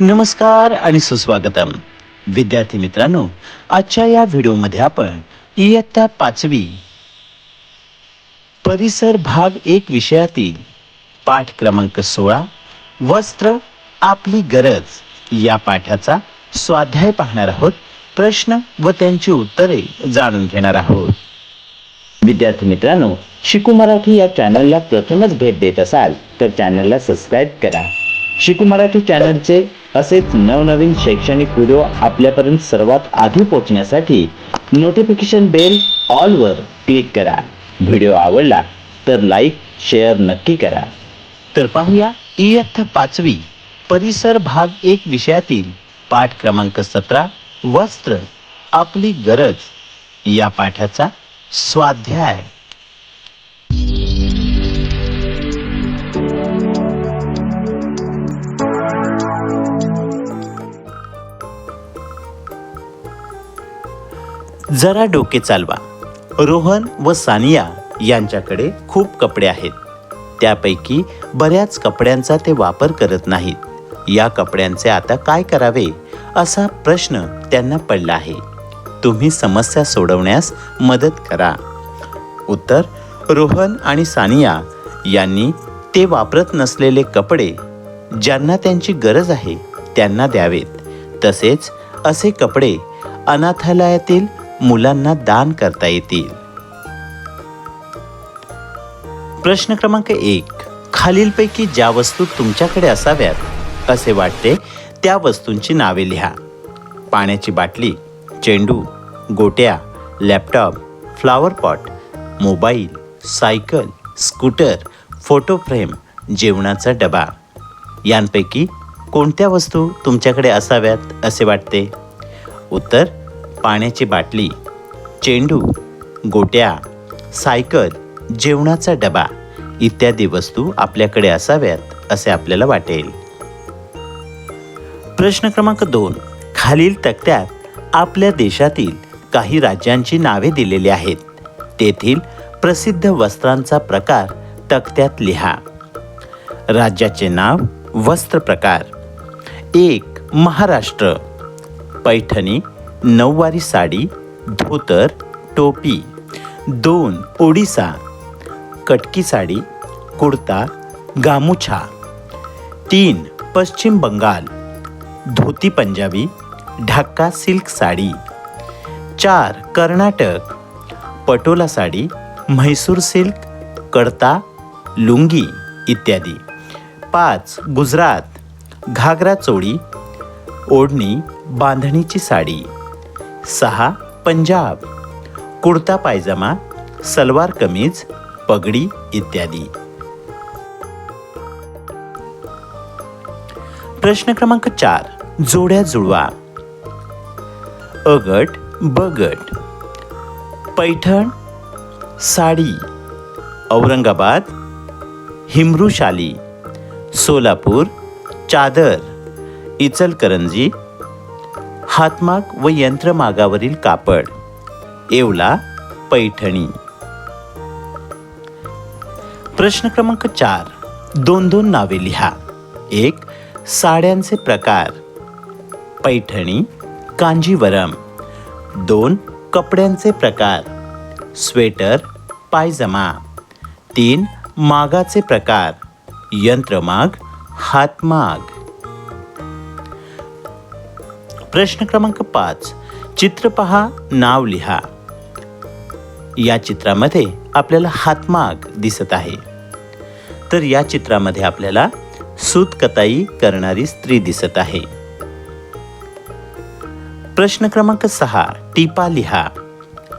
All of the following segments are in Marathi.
नमस्कार आणि सुस्वागतम. विद्यार्थी मित्रांनो आजच्या या व्हिडिओमध्ये आपण इयत्ता पाचवी परिसर भाग एक विषयातील पाठ क्रमांक सोळा वस्त्र आपली गरज या पाठाचा स्वाध्याय पाहणार आहोत प्रश्न व त्यांची उत्तरे जाणून घेणार आहोत. विद्यार्थी मित्रांनो शिकू मराठी या चॅनलला प्रथमच भेट देत असाल तर चॅनलला सबस्क्राईब करा. शिकू मराठी चॅनलचे असेच नवनवीन शैक्षणिक व्हिडिओ आपल्यापर्यंत सर्वात आधी पोहोचण्यासाठी नोटिफिकेशन बेल ऑलवर क्लिक करा. व्हिडिओ आवडला तर लाईक शेअर नक्की करा. तर पाहूया इयत्ता पाचवी परिसर भाग एक विषयातील पाठ क्रमांक सतरा वस्त्र आपली गरज या पाठाचा स्वाध्याय. जरा डोके चालवा. रोहन व सानिया यांच्याकडे खूप कपडे आहेत. त्यापैकी बऱ्याच कपड्यांचा ते वापर करत नाहीत. या कपड्यांचे आता काय करावे? असा प्रश्न त्यांना पडला आहे. तुम्ही समस्या सोडवण्यास मदत करा. उत्तर रोहन आणि सानिया यांनी ते वापरत नसलेले कपडे ज्यांना त्यांची गरज आहे त्यांना द्यावेत. तसेच असे कपडे अनाथालयातील मुलांना दान करता येतील प्रश्न क्रमांक एक. खालीलपैकी ज्या वस्तू तुमच्याकडे असाव्यात असे वाटते त्या वस्तूंची नावे लिहा. पाण्याची बाटली चेंडू गोट्या laptop flower pot mobile cycle scooter photo frame जेवणाचा डबा. यांपैकी कोणत्या वस्तू तुमच्याकडे असाव्यात असे वाटते? उत्तर पाण्याची बाटली चेंडू गोट्या सायकल जेवणाचा डबा इत्यादी वस्तू आपल्याकडे असाव्यात असे आपल्याला वाटेल. प्रश्न क्रमांक दोन. खालील तक्त्यात आपल्या देशातील काही राज्यांची नावे दिलेली आहेत. तेथील प्रसिद्ध वस्त्रांचा प्रकार तक्त्यात लिहा. राज्याचे नाव वस्त्र प्रकार. एक महाराष्ट्र. पैठणी नऊवारी साडी धोतर टोपी. दोन ओडिसा. कटकी साडी कुर्ता गामुछा. तीन पश्चिम बंगाल. धोती पंजाबी ढाका सिल्क साडी. चार कर्नाटक. पटोला साडी म्हैसूर सिल्क कडता लुंगी इत्यादी. पाच गुजरात. घागरा चोळी. ओढणी बांधणीची साडी. सहा पंजाब. कुर्ता पायजमा सलवार कमीज पगडी इत्यादी. प्रश्न क्रमांक चार जोड्या जुळवा. अ गट ब गट पैठण साडी. औरंगाबाद हिमरूशाली. सोलापूर चादर. इचलकरंजी हातमाग व यंत्रमागावरील कापड. येवला पैठणी. प्रश्न क्रमांक चार. दोन दोन नावे लिहा. एक साड्यांचे प्रकार. पैठणी कांजीवरम. दोन कपड्यांचे प्रकार. स्वेटर पायजमा. तीन मागाचे प्रकार. यंत्रमाग हातमाग. प्रश्न क्रमांक पाच. चित्र पहा नाव लिहा. या चित्रामध्ये आपल्याला हातमाग दिसत आहे. तर या चित्रामध्ये आपल्याला सूतकताई करणारी स्त्री दिसत आहे. प्रश्न क्रमांक सहा टिपा लिहा.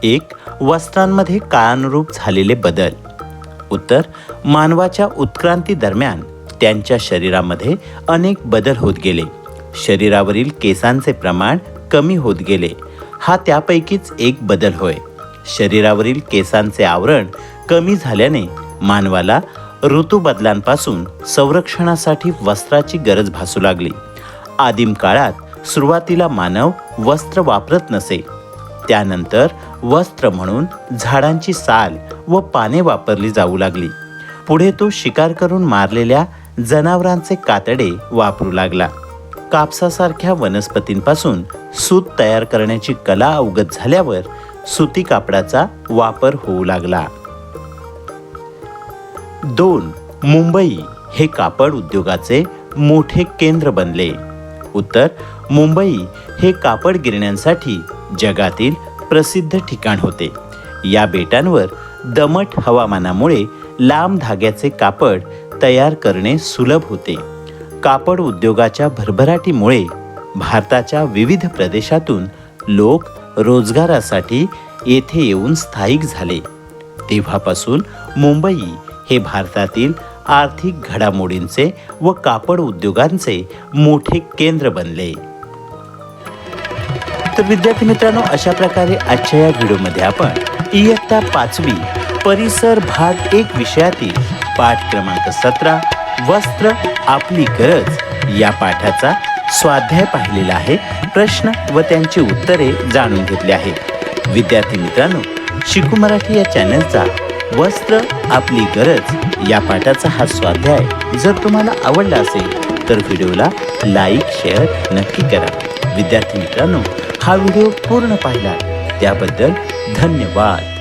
एक वस्त्रांमध्ये काळानुरूप झालेले बदल. उत्तर मानवाच्या उत्क्रांती दरम्यान त्यांच्या शरीरामध्ये अनेक बदल होत गेले. शरीरावरील केसांचे प्रमाण कमी होत गेले. हा त्यापैकीच एक बदल होय. शरीरावरील केसांचे आवरण कमी झाल्याने मानवाला ऋतू बदलांपासून संरक्षणासाठी वस्त्राची गरज भासू लागली. आदिम काळात सुरुवातीला मानव वस्त्र वापरत नसे. त्यानंतर वस्त्र म्हणून झाडांची साल व पाने वापरली जाऊ लागली. पुढे तो शिकार करून मारलेल्या जनावरांचे कातडे वापरू लागला. कापसासारख्या वनस्पतींपासून सूत तयार करण्याची कला अवगत झाल्यावर सुती कापडाचा वापर होऊ लागला. दोन मुंबई हे कापड उद्योगाचे मोठे केंद्र बनले. उत्तर मुंबई हे कापड गिरण्यांसाठी जगातील प्रसिद्ध ठिकाण होते. या बेटांवर दमट हवामानामुळे लांब धाग्याचे कापड तयार करणे सुलभ होते. कापड उद्योगाच्या भरभराटीमुळे भारताच्या विविध प्रदेशातून लोक रोजगारासाठी येथे येऊन स्थायिक झाले. तेव्हापासून मुंबई हे भारतातील आर्थिक घडामोडींचे व कापड उद्योगांचे मोठे केंद्र बनले. तर विद्यार्थी मित्रांनो अशा प्रकारे आजच्या या व्हिडिओमध्ये आपण इयत्ता पाचवी परिसर भाग एक विषयातील पाठ क्रमांक सतरा वस्त्र आपली गरज या पाठाचा स्वाध्याय पाहिलेला आहे. प्रश्न व त्यांची उत्तरे जाणून घेतली आहेत विद्यार्थी मित्रांनो शिकू मराठी या चॅनलचा वस्त्र आपली गरज या पाठाचा हा स्वाध्याय जर तुम्हाला आवडला असेल तर व्हिडिओला लाईक शेअर नक्की करा. विद्यार्थी मित्रांनो हा व्हिडिओ पूर्ण पाहिला त्याबद्दल धन्यवाद.